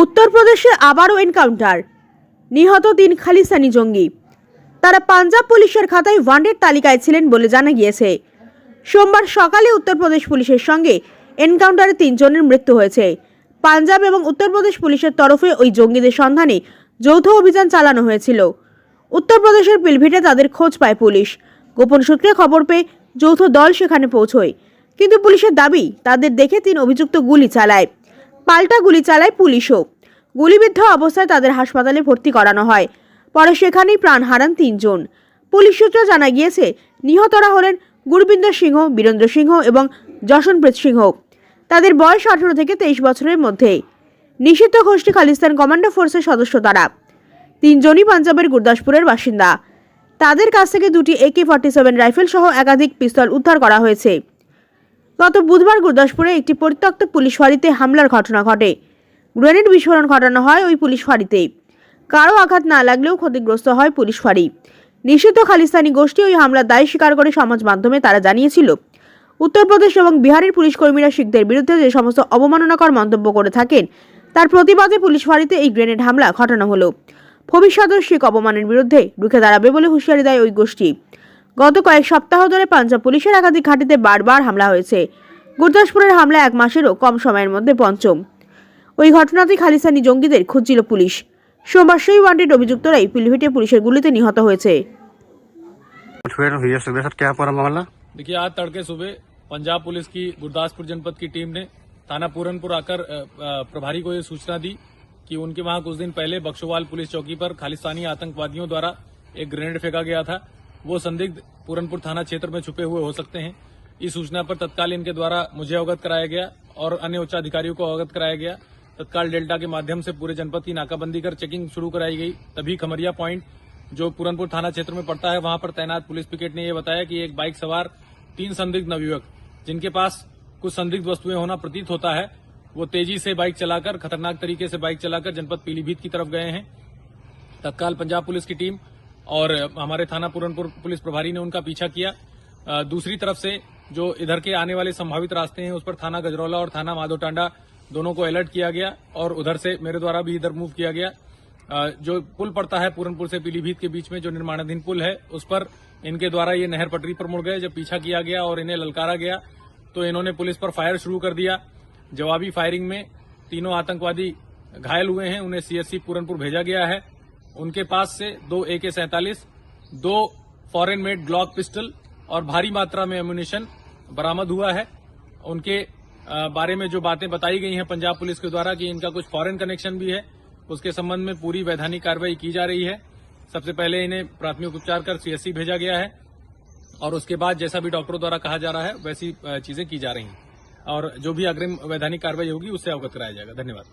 উত্তরপ্রদেশে আবারও এনকাউন্টার। নিহত তিন খালিস্তানি জঙ্গি। তারা পাঞ্জাব পুলিশের খাতায় ওয়ান্ডেড তালিকায় ছিলেন বলে জানা গিয়েছে। সোমবার সকালে উত্তরপ্রদেশ পুলিশের সঙ্গে এনকাউন্টারে তিনজনের মৃত্যু হয়েছে। পাঞ্জাব এবং উত্তরপ্রদেশ পুলিশের তরফে ওই জঙ্গিদের সন্ধানে যৌথ অভিযান চালানো হয়েছিল। উত্তরপ্রদেশের পিলভিটে তাদের খোঁজ পায় পুলিশ। গোপন সূত্রে খবর পেয়ে যৌথ দল সেখানে পৌঁছয়। কিন্তু পুলিশের দাবি, তাদের দেখে তিন অভিযুক্ত গুলি চালায়। পাল্টা গুলি চালায় পুলিশও। গুলিবিদ্ধ অবস্থায় তাদের হাসপাতালে ভর্তি করানো হয়। পরে সেখানেই প্রাণ হারান তিনজন। পুলিশ সূত্রে জানা গিয়েছে, নিহতরা হলেন গুরবিন্দর সিংহ, বীরেন্দ্র সিংহ এবং যশনপ্রীত সিংহ। তাদের বয়স আঠেরো থেকে তেইশ বছরের মধ্যে। নিষিদ্ধ গোষ্ঠী খালিস্তান কমান্ডো ফোর্সের সদস্য তারা। তিনজনই পাঞ্জাবের গুরদাসপুরের বাসিন্দা। তাদের কাছ থেকে দুটি একে ফর্টি সেভেন রাইফেল সহ একাধিক পিস্তল উদ্ধার করা হয়েছে। গত বুধবার গুরদাসপুরে একটি পরিত্যক্ত পুলিশ ফাঁড়িতে হামলার ঘটনা ঘটে। গ্রেনেড বিস্ফোরণ ঘটানো হয় ওই পুলিশ ফাঁড়িতে কারও আঘাত না লাগলেও ক্ষতিগ্রস্ত হয় পুলিশ ফাঁড়ি। নিষিদ্ধ খালিস্তানি গোষ্ঠী ওই হামলার দায় স্বীকার করে সমাজ মাধ্যমে তারা জানিয়েছিল। উত্তরপ্রদেশ এবং বিহারের পুলিশ কর্মীরা শিখদের বিরুদ্ধে যে সমস্ত অবমাননাকর মন্তব্য করে থাকেন, তার প্রতিবাদে পুলিশ ফাঁড়িতে এই গ্রেনেড হামলা ঘটানো হলো। ভবিষ্যতের শিখ অপমানের বিরুদ্ধে রুখে দাঁড়াবে বলে হুঁশিয়ারি দেয় ওই গোষ্ঠী। গত কয়েক সপ্তাহ ধরে পাঞ্জাব পুলিশের একাধিক ঘাঁটিতে বারবার হামলা হয়েছে গুরদাসপুরের হামলা এক মাসেরও কম সময়ের মধ্যে পঞ্চম ওই ঘটনাতে খালিস্তানি জঙ্গিদের খুঁজছিল পুলিশ সোমবার সেই ওয়ান্টেড অভিযুক্তরাই পিলভিটে পুলিশের গুলিতে নিহত হয়েছে मुठभेड़ हुई है सुबह सर क्या पूरा मामला देखिए आज तड़के सुबह पंजाब पुलिस की गुरदासपुर जनपद की टीम ने थाना पूरनपुर आकर अ, अ, प्रभारी को ये सूचना दी कि उनके वहां कुछ दिन पहले बक्सोवाल पुलिस चौकी पर खालिस्तानी आतंकवादियों द्वारा एक ग्रेनेड फेंका गया था वो संदिग्ध पूरनपुर थाना क्षेत्र में छुपे हुए हो सकते हैं। इस सूचना पर तत्काल इनके द्वारा मुझे अवगत कराया गया और अन्य उच्चाधिकारियों को अवगत कराया गया। तत्काल डेल्टा के माध्यम से पूरे जनपद की नाकाबंदी कर चेकिंग शुरू कराई गई। तभी खमरिया पॉइंट, जो पूरनपुर थाना क्षेत्र में पड़ता है, वहाँ पर तैनात पुलिस पिकेट ने यह बताया कि एक बाइक सवार तीन संदिग्ध नवयुवक, जिनके पास कुछ संदिग्ध वस्तुएँ होना प्रतीत होता है, वो तेज़ी से बाइक चलाकर, खतरनाक तरीके से बाइक चलाकर जनपद पीलीभीत की तरफ़ गए हैं। तत्काल पंजाब पुलिस की टीम और हमारे थाना पूरनपुर पुलिस प्रभारी ने उनका पीछा किया। दूसरी तरफ़ से जो इधर के आने वाले संभावित रास्ते हैं, उस पर थाना गजरौला और थाना माधोटांडा दोनों को अलर्ट किया गया और उधर से मेरे द्वारा भी इधर मूव किया गया। जो पुल पड़ता है पूरनपुर से पीलीभीत के बीच में, जो निर्माणाधीन पुल है, उस पर इनके द्वारा ये नहर पटरी पर मुड़ गए, जब पीछा किया गया और इन्हें ललकारा गया तो इन्होंने पुलिस पर फायर शुरू कर दिया। जवाबी फायरिंग में तीनों आतंकवादी घायल हुए हैं, उन्हें सीएससी पूरनपुर भेजा गया है। उनके पास से दो ए के सैंतालीस, दो फॉरेन मेड ग्लॉक पिस्टल और भारी मात्रा में एम्यूनिशन बरामद हुआ है। उनके बारे में जो बातें बताई गई हैं पंजाब पुलिस के द्वारा कि इनका कुछ फॉरेन कनेक्शन भी है, उसके संबंध में पूरी वैधानिक कार्रवाई की जा रही है। सबसे पहले इन्हें प्राथमिक उपचार कर सीएससी भेजा गया है और उसके बाद जैसा भी डॉक्टरों द्वारा कहा जा रहा है, वैसी चीज़ें की जा रही हैं। और जो भी अग्रिम वैधानिक कार्रवाई होगी, उससे अवगत कराया जाएगा। धन्यवाद।